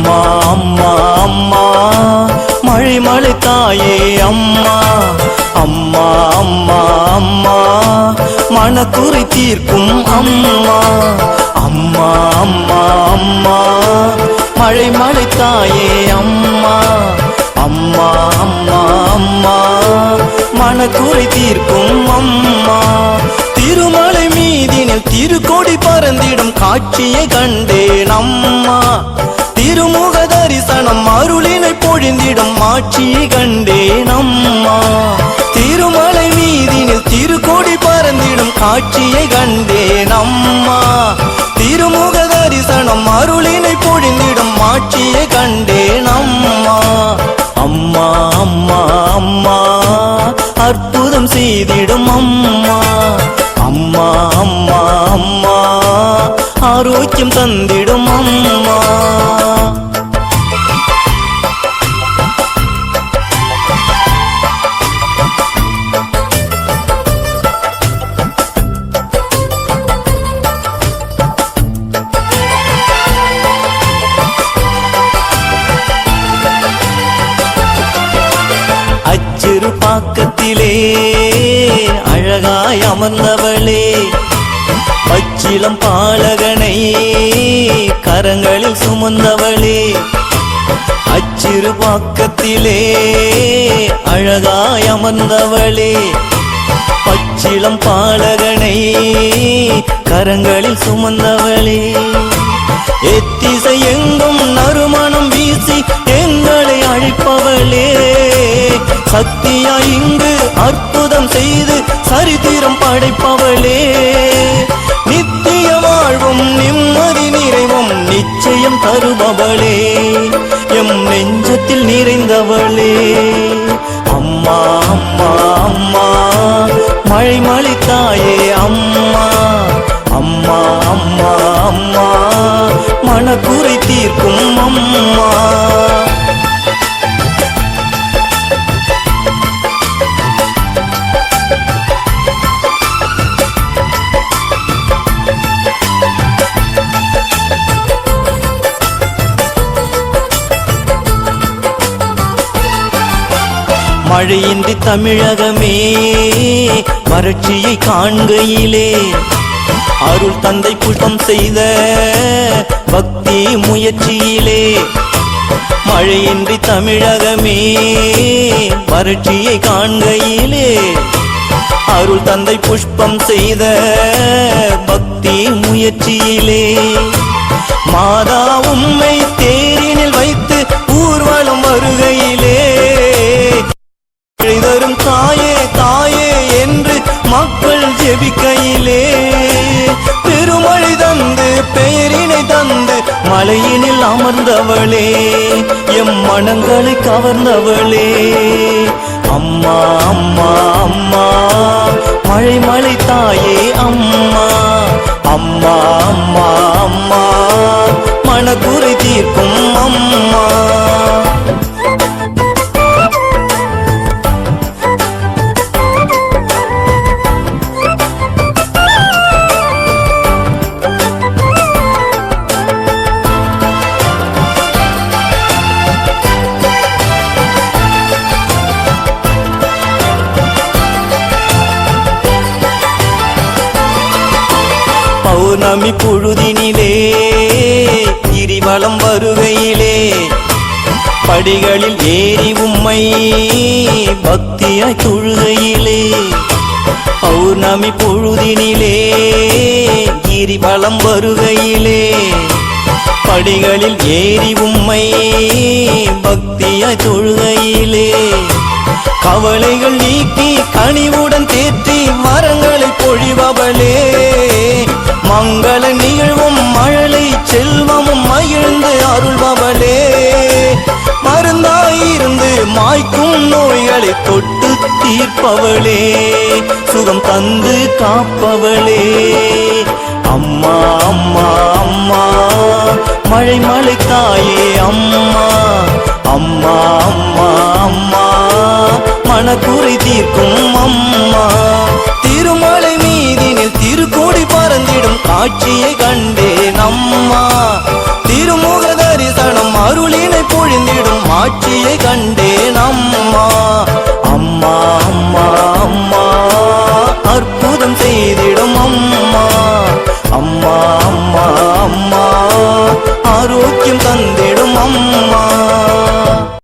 அம்மா அம்மா அம்மா. மழை மழை தாயே அம்மா. அம்மா அம்மா அம்மா. மனக்குறை தீர்க்கும் அம்மா. அம்மா அம்மா அம்மா. மழை மழை தாயே அம்மா. அம்மா அம்மா அம்மா. மனக்குறை தீர்க்கும் அம்மா. திருமலை மீதினில் திருக்கொடி பறந்திடும் காட்சியை கண்டேன் அம்மா. பொழிந்திடும் மாட்சியை கண்டேன் அம்மா திருமலை மீதினில் திருக்கோடி பறந்திடும் காட்சியை கண்டேன் அம்மா திருமுக தரிசனம் அருளினை பொழிந்திடும் மாட்சியை கண்டேன் அம்மா அம்மா அம்மா அம்மா அற்புதம் செய்திடும் அம்மா. அம்மா அம்மா அம்மா ஆரோக்கியம் தந்திடும் அம்மா. பாக்கத்திலே அழகாய் அமர்ந்தவளே. பச்சிலம் பாலகனை கரங்களில் சுமந்தவளே. அச்சிறு பாக்கத்திலே அழகாய் அமர்ந்தவளே. பச்சிலம் பாலகனை கரங்களில் சுமந்தவளே. எத்திசை எங்கும் நறுமணம் வீசி எங்களை அழைப்பவளே. சக்தியாய் இங்கு அற்புதம் செய்து சரித்திரம் படைப்பவளே. நித்திய வாழ்வும் நிம்மதி நிறைவும் நிச்சயம் தருபவளே. எம் நெஞ்சத்தில் நிறைந்தவளே. அம்மா அம்மா அம்மா மழை தாயே அம்மா அம்மா அம்மா அம்மா மனக்குறை தீர்க்கும் அம்மா. மழையின்றி தமிழகமே வறட்சியை காண்கையிலே. அருள் தந்தை புஷ்பம் செய்த பக்தி முயற்சியிலே. மழையின்றி தமிழகமே வறட்சியை காண்கையிலே. அருள் தந்தை புஷ்பம் செய்த பக்தி முயற்சியிலே. மாதா உம்மை மக்கள் கையிலே பெருமழை தந்து பெயரினை தந்து மலையினில் அமர்ந்தவளே எம் மனங்களை கவர்ந்தவளே. அம்மா அம்மா அம்மா மழை மழை தாயே அம்மா. அம்மா அம்மா அம்மா மனக்குறை தீர்க்கும் பௌர்ணமி புழுதினிலே கிரிவலம் வருகையிலே. படிகளில் ஏறி உம்மை பக்தியாய் தொழுகையிலே. பௌர்ணமி பொழுதினிலே கிரிவலம் வருகையிலே. படிகளில் ஏறி உம்மை பக்தியாய் தொழுகையிலே. கவலைகள் நீக்கி கனிவுடன் தேற்றி மரங்களை பொழிபவளே மங்கள நிகழ்வும் மழலை செல்வமும் மகிழ்ந்து அருள்பவளே மருந்தாயிருந்து மாய்க்கும் நோய்களை தொட்டு தீர்ப்பவளே. சுகம் தந்து காப்பவளே. அம்மா அம்மா அம்மா மழை மழை தாயே அம்மா. அம்மா அம்மா அம்மா மனக்குறை தீர்க்கும் காட்சியை கண்டேன் அம்மா திருமுக தரிசனம் அருளினை பொழிந்திடும் ஆட்சியை கண்டேன் அம்மா அம்மா அம்மா அம்மா. அற்புதம் செய்திடும் அம்மா. அம்மா அம்மா அம்மா. ஆரோக்கியம் தந்திடும் அம்மா.